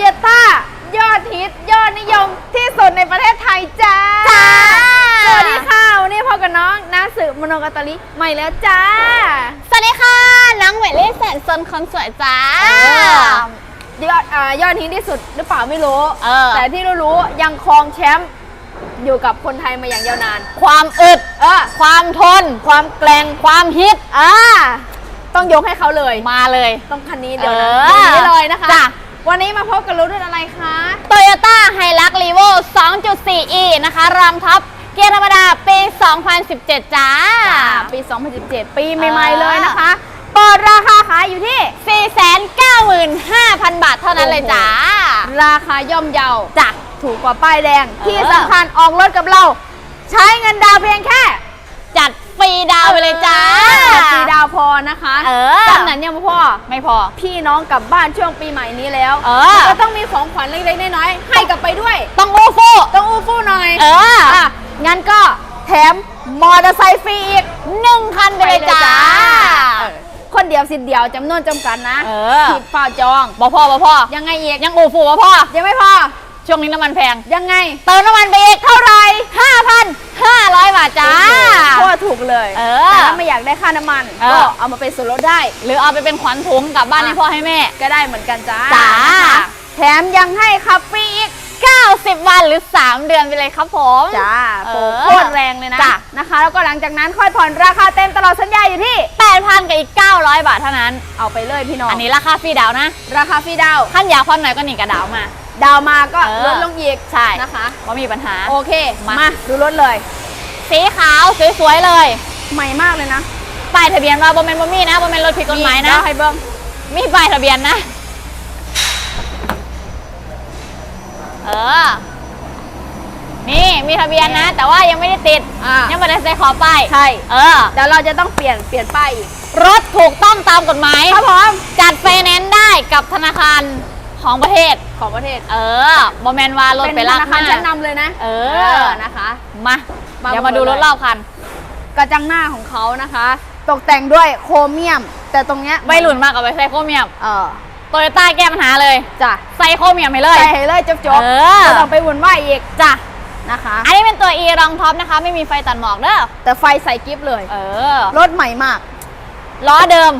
โยต้ายอดฮิตยอดนิยมที่สุดในประเทศไทยจ้า จ้า สวัสดีค่ะ วันนี้พบกับน้องนาสึมโนกาตาลิใหม่แล้วจ้า สวัสดีค่ะน้องเหมยลี่แสนซนคนสวยจ้า ยอดอ่ายอดฮิตที่สุดหรือเปล่าไม่รู้ เออ แต่ที่รู้ๆยังครองแชมป์อยู่กับคนไทยมาอย่างยาวนาน ความอึด เออ ความทน ความแกร่ง ความฮิต อ่า ต้องยกให้เขาเลย มาเลย ต้องคันนี้เดี๋ยวนะเออเดี๋ยวนี้เลยนะคะ จ้ะ วันนี้มาพบกับรถรุ่นอะไรคะ Toyota Hilux Revo 2.4e นะคะรองท็อปเกียร์ธรรมดาปี 2017 จ้า ปี 2017 ปีใหม่เออๆเลยนะคะเปิดราคาขายอยู่ที่ 495,000 บาทเท่านั้นเลยจ้า ราคาย่อมเยาจ้ะถูกกว่าป้ายแดงเออที่สำคัญออกรถกับเรา ใช้เงินดาวน์เพียงแค่ จัด ฟรีดาวน์ไปเลยจ้าสีดาวพอนะคะเออ ตอนนั้นยังไม่พอ ไม่พอ พี่น้องกลับบ้านช่วงปีใหม่นี้แล้วเออ ก็ต้องมีของขวัญเล็กๆน้อยๆให้กลับไปด้วย ต้องอู้ฟู่ต้องอู้ฟู่หน่อย เอออะงั้นก็แถมมอเตอร์ไซค์ฟรีอีกหนึ่งคันไปเลยจ้า เออคนเดียวสิทธิ์เดียวจำนวนจำกัดนะเออ ผิดฝ่าจอง บ่พอบ่พอ ยังไงอีก ยังอูฟูบ่พอ ยังไม่พอ ช่วงนี้น้ำมันแพง ยังไง เติมน้ำมันไปอีกเท่าไหร่ 5,500 บาทจ้า โคตรถูกเลยเออแต่ถ้าไม่อยากได้ค่าน้ำมัน เออ ก็เอามาเป็นส่วนลดได้ หรือเอาไปเป็นขวัญถุงกลับบ้านอะให้พ่อให้แม่ ก็ได้เหมือนกันจ้าจ้า นะคะแถมยังให้ขับฟรีอีก 90 วันหรือ 3 เดือนไปเลยครับผม จ้าโปรเออโคตรแรงเลยนะจ้ะ นะคะ แล้วก็หลังจากนั้นค่อยผ่อนราคาเต็มตลอดสัญญาอยู่ที่ 8,000กับอีก 900 บาทเท่านั้น เอาไปเลยพี่น้องอันนี้ราคาฟรีดาวน์นะราคาฟรีดาวน์ท่านอยากผ่อนหน่อยก็หนีกระดาวมา ดาวน์มาก็เออ ลดลงอีกใช่นะคะ ว่ามีปัญหา โอเค มามาดูรถเลย สีขาวสวยๆเลย ใหม่มากเลยนะป้ายทะเบียนว่าบ่แม่นบ่มีนะบ่แม่นรถผิดกฎหมายนะเดี๋วให้เบิ้งมีป้ายทะเบียนนะ เออ นี่มีทะเบียนนะ แต่ว่ายังไม่ได้ติด อ่ายังไม่ได้ใส่ขอป้ายใช่ เออ เดี๋ยวเราจะต้องเปลี่ยนเปลี่ยนป้ายอีก รถถูกต้องตามกฎหมายครับผมจัดไฟแนนซ์ได้กับธนาคารของประเทศ ของประเทศ เออ บอแมนว่ารถเป็นไปธลักนาคารหชั้นนำเลยนะ เอเอออนะคะ มามา เดี๋ยวมาดูหมดเลยรถรอบคัน กระจังหน้าของเขานะคะ ตกแต่งด้วยโครเมียม แต่ตรงเนี้ยวัยรุ่นมากกับไวไซโครเมียมเออโตโยต้าแก้ปัญหาเลยจ้ะไซโครเมียมไปเลยใส่ให้เลยจบจบเออไม่ต้องไปวุ่นวายอีกจ้ะนะคะ อันนี้เป็นตัว E รองท็อปนะคะ ไม่มีไฟตัดหมอกเด้อแต่ไฟใส่กิฟต์เลย เออรถใหม่มากล้อเดิม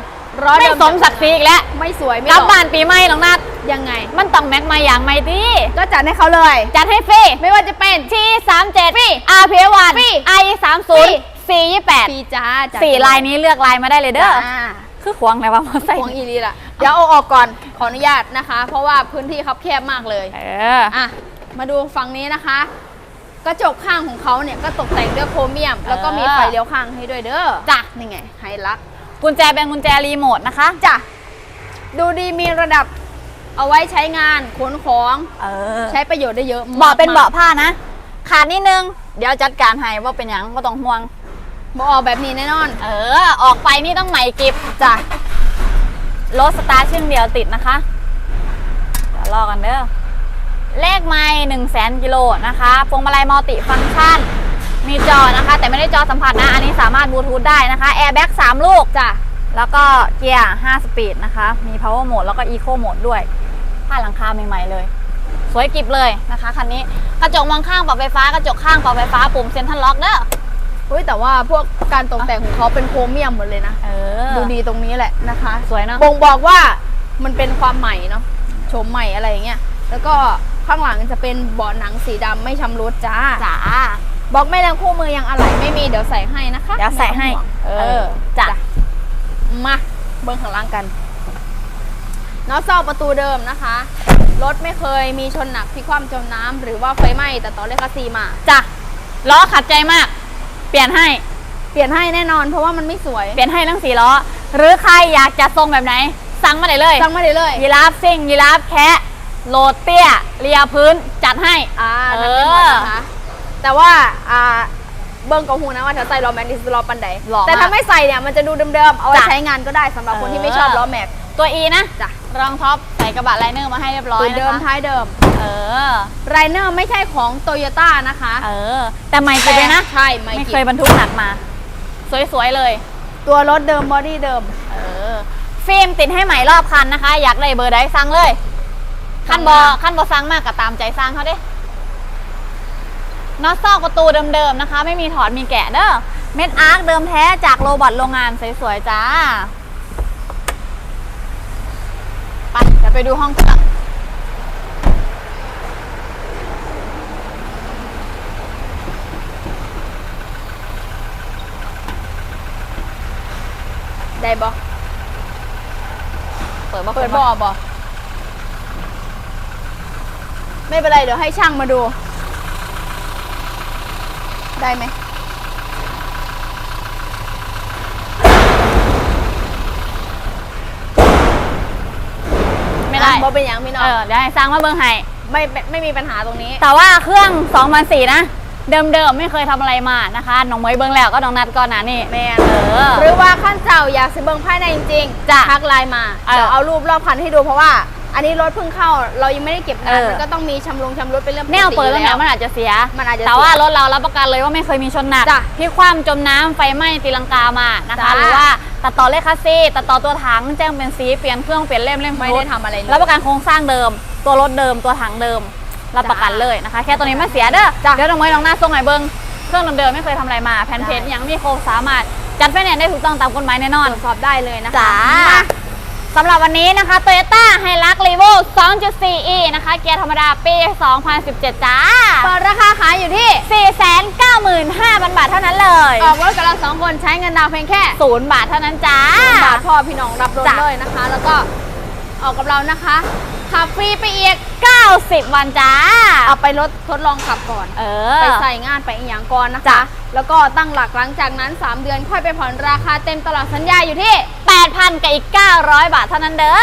ล้อไม่เดิสมศักดิ์ศรีอีกแล้วไม่สวยไม่กลับหล่อบ้านปีใหม่หรอกนัด ยังไง มันต้องแม็กมาอย่างไม่ดีก็จัดให้เขาเลย จัดให้ฟรี ไม่ว่าจะเป็นที่37ฟรี RP 1 ฟรี i ฟรี3 0 4 8ปีจ้าจัดสี่ลายนี้เลือกลายมาได้เลยเด้อ จ้าคือควงเลยว่ามอไซค์ของอีลีล่ะ เดี๋ยวเอาออกก่อนขออนุญาตนะคะ เพราะว่าพื้นที่คับแคบมากเลย เออ อะ มาดูฝั่งนี้นะคะ กระจกข้างของเขาเนี่ยก็ตกแต่งด้วยโครเมียม แล้วก็มีเออไฟเลี้ยวข้างให้ด้วยเด้อจ้ะ นี่ไงไฮลัก กุญแจเป็นกุญแจรีโมทนะคะ จ้ะ ดูดีมีระดับ เอาไว้ใช้งานขนของเออใช้ประโยชน์ได้เยอะมกเบาะเป็นเบาะผ้านะ ขาดนิดนึง เดี๋ยวจัดการให้ว่าเป็นหยังก็ต้องห่วงเบาะออกแบบนี้แน่นอน เออ ออกไปนี่ต้องใหม่กิบจ้ะรถสตาร์ทชึ่งเดียวติดนะคะเดี๋ยวรอกันเด้อเลขไม่หนึ่งแสนกิโลนะคะพวงมาลัยมัลติฟังก์ชัน มีจอนะคะ แต่ไม่ได้จอสัมผัสนะ อันนี้สามารถบลูทูธได้นะคะแอร์แบ็กสามลูกจ้ะ แล้วก็เกียร์ 5 สปีดนะคะ มี power mode แล้วก็ eco mode ด้วย ผ้าหลังคาใหม่ๆเลย สวยกริบเลยนะคะคันนี้ กระจกมองข้างปรับไฟฟ้ากระจกข้างปรับไฟฟ้าปุ่มเซ็นทรัลล็อกเด้อเฮ้ยแต่ว่าพวกการตกแต่งของเขาเป็นโครเมียมหมดเลยนะเออดูดีตรงนี้แหละนะคะ สวยเนอะบ่งบอกว่ามันเป็นความใหม่เนาะโฉมใหม่อะไรอย่างเงี้ยแล้วก็ข้างหลังจะเป็นเบาะหนังสีดำไม่ชำรุดจ้าจ๋าบอกไม่แรงคู่มือยังอะไรไม่มีเดี๋ยวใส่ให้นะคะเดี๋ยวใส่ให้ไม่ต้องห่วงเอเอออจ้ะ มาเบิ้งข้างล่างกันน็อตเซาประตูเดิมนะคะ รถไม่เคยมีชนหนักพลิกคว่ำจมน้ำหรือว่าไฟไหม้แต่ตอนเลขซีมาจ้ะล้อขัดใจมาก เปลี่ยนให้ เปลี่ยนให้แน่นอนเพราะว่ามันไม่สวย เปลี่ยนให้ทั้งสี่ล้อ หรือใครอยากจะทรงแบบไหน สั่งมาได้เลยสั่งมาได้เลยยีราฟซิ่งยีราฟแคะโหลดเตี้ยเลียพื้นจัดให้อ่าเอนั่นอไม่หมดนะคะแต่ว่าอ่า เบิ้งกับหูนะว่าถ้าใส่ล้อแม็กนี่คือล้อปันใดหล่อมาก แต่ถ้าไม่ใส่เนี่ยมันจะดูเดิมๆเอาไว้จ้ะใช้งานก็ได้สำหรับคนเออที่ไม่ชอบล้อแม็ก ตัว E นะจ้ะ รองท็อปใส่กระบะไลเนอร์มาให้เรียบร้อยตัวเดิมนะคะท้ายเดิมเออ ไรเนอร์ไม่ใช่ของโตโยต้านะคะเออ แต่ไม่กิบเลยนะ ใช่ไม่ไม่กิเคยบรรทุกหนักมา สวยๆเลย ตัวรถเดิมบอดี้เดิม เออ ฟิล์มติดให้ใหม่รอบคันนะคะ อยากได้เบอร์ใดสั่งเลยขั้นบอขั้นบอสร้างมากกับตามใจสร้างเขาเด้ น็อตซอกประตูเดิมๆนะคะ ไม่มีถอดมีแกะเด้อเม็ดอาร์คเดิมแท้จากโรบอทโรงงานสวยๆจ้าไปเดี๋ยวไปดูห้องเครื่องได้บ่เปิดบ่เปิดบ่อบ่ไม่เป็นไร เดี๋ยวให้ช่างมาดู ได้ไหมไม่ได้อะบ่เป็นอย่างพี่น้อเองอเดี๋ยวให้สร้างมาเบิ้งให้ ไม่ไม่ไม่มีปัญหาตรงนี้ แต่ว่าเครื่อง2004นะ เดิมๆ ไม่เคยทำอะไรมานะคะ น้องเมย์เบิ้งแล้วก็น้องนัดก่อนนะนี่ แมนเออ หรือว่าขั้นเจ้าอยากสิเบิ่งภายในจริงๆจ้ะ ทักไลน์มาเออ เดี๋ยวเอารูปรอบคันให้ดูเพราะว่า อันนี้รถเพิ่งเข้า เรายังไม่ได้เก็บงานเออ มันก็ต้องมีชำรุงชำรุดเป็นเรื่องปกแนวติเปิดอตรงยู่ไหนแล้วมันอาจจะเสีย มันอาจจะ แต่ว่าเสียรถเรารับประกันเลยว่าไม่เคยมีชนหนักจ้ะที่คว่ำจมน้ำไฟไหม้ตีลังกามานะคะ จ้ะ หรือว่าตัดต่อเลขคัสซีตัดต่อตัวถังแจ้งเป็นสีเปลี่ยนเครื่องเปลี่ยนเล่มเล่มไม่ได้ทำอะไรเลย รับประกันโครงสร้างเดิม ตัวรถเดิมตัวถังเดิม รับประกันเลยนะคะ แค่ตัวนี้ไม่เสียเด้อจ้ะเดี๋ยวน้องเมย์น้องหน้าส่งไหนเบิ้งเครื่องเดิมๆไม่เคยทำอะไรมาแผ่นเพจได้ ยังมีโครงสามารถจัดไฟแนนซ์ได้ถูกต้องตามกฎหมายแน่นอน ตรวจสอบได้เลยนะคะจ้า มา สำหรับวันนี้นะคะ Toyota Hilux Revo 2.4e นะคะ เกียร์ธรรมดาปี 2017 จ้าเปิดราคาขายอยู่ที่ 495,000 บาทเท่านั้นเลย ออกรถกับเราสองคนใช้เงินดาวน์เพียงแค่ศูนย์บาทเท่านั้นจ้าบาทพ่อพี่น้องรับรถจ้ะเลยนะคะ แล้วก็ออกกับเรานะคะขับฟรีไปอีก 90 วันจ้า เอาไปรถทดลองขับก่อน เอไปอใส่งานไปอีกอย่างก่อนนะคะจ้ะ แล้วก็ตั้งหลักหลังจากนั้น 3 เดือนค่อยไปผ่อนราคาเต็มตลอดสัญญาอยู่ที่ 8,000 กับอีก 900 บาทเท่านั้นเด้อ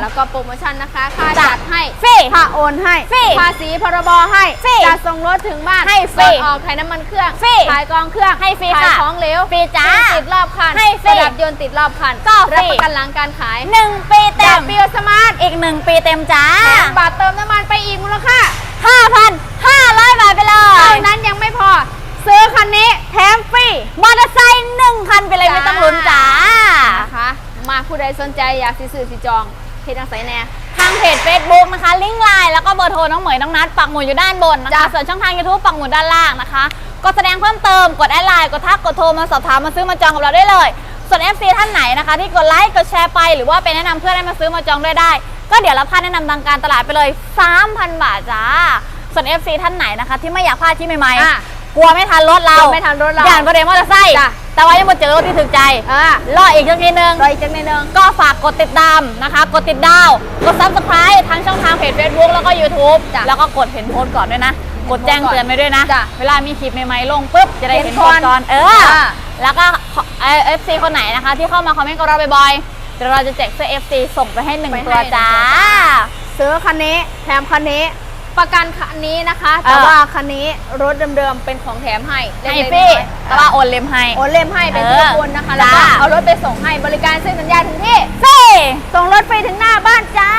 แล้วก็โปรโมชั่นนะคะ ค่าจ้ะจัดให้ฟรีค่าโอนให้ฟรีภาษีพรบให้ฟรีจัดส่งรถถึงบ้านให้ฟรีก่อนออกขายน้ำมันเครื่องฟรีขายกองเครื่องให้ฟรีขายค่ะของเหลวฟรีจ้าติดรอบคันให้ฟรีประดับยนต์ติดรอบคันก็ฟรีรับประกันหลังการขาย 1 ปีเต็จากมบิวสมาร์ทอีก 1 ปีเต็มจ้าแถมบาทเติมน้ำมันไปอีกมูลค่า5,500 บาทไปเลเท่ายนั้นยังไม่พอซื้อ คันนี้แถมฟรีมอเตอร์ไซค์หนึ่งคันไปเลยไม่ต้องลุ้นจ้า นะคะมาผู้ใดสนใจอยากสิซื้อสิจองเฮ็ดจังไสแน่ทางเพจ Facebook นะคะ ลิงก์ไลน์แล้วก็เบอร์โทรน้องเหมยน้องนัดปักหมุดอยู่ด้านบนนะจ้ะคะ ส่วนช่องทาง YouTube ปักหมุดด้านล่างนะคะก็แสดงเพิ่มเติมกดแอดไลน์กดทักกดโทรมาสอบถามมาซื้อมาจองกับเราได้เลย ส่วน FC ท่านไหนนะคะ ที่กดไลค์กดแชร์ไปหรือว่าไปแนะนำเพื่อนให้มาซื้อมาจองด้วยได้ ก็เดี๋ยวรับค่าแนะนำทางการตลาดไปเลย 3,000 บาทจ้า ส่วน FC ท่านไหนนะคะ ที่ไม่อยากพลาดที่ใหม่อะ ๆ กลัวไม่ทันรถเรากลัวไม่ทันรถเราย่านประเด็นมอเตอร์ไซค์จ้ะแต่ว่ายังไม่เจอรถที่ถูกใจอ่ารออีกสักนิดนึงรออีกจังนิดนึงก็ฝากกดติดตามนะคะ กดติดดาวกด subscribe ทั้งช่องทางเพจ Facebook แล้วก็ YouTube จ้ะแล้วก็กดเห็นโพสต์ก่อนด้วยนะ กดแจ้งเตือนไปด้วยนะจ้ะเวลามีคลิปใหม่ๆลงปุ๊บจะได้เห็เห็นนโพสต์ก่อนก่อน เออจ้ะแล้วก็เอฟซีคนไหนนะคะ ที่เข้ามาคอมเมนต์กับเราบ่อยๆเดี๋ยวเราจะแจกเสื้อ FC ส่งไปให้หนึ่งไปให้ตัวจ้าหนึ่งตัวซื้อคันนี้แถมคันนี้ ประกันคันนี้นะคะ แต่เออว่าคันนี้รถเดิมๆเป็นของแถมให้ให้เล็กๆฟรีน้อยๆแต่ว่าโอนเล็มให้ โอนเล่มให้เป็นเอทุอกคนนะคะ แล้วก็จ้าเอารถไปส่งให้บริการเซ็นสัญญาถึงที่ฟรีส่งรถฟรีถึงหน้าบ้านจ้า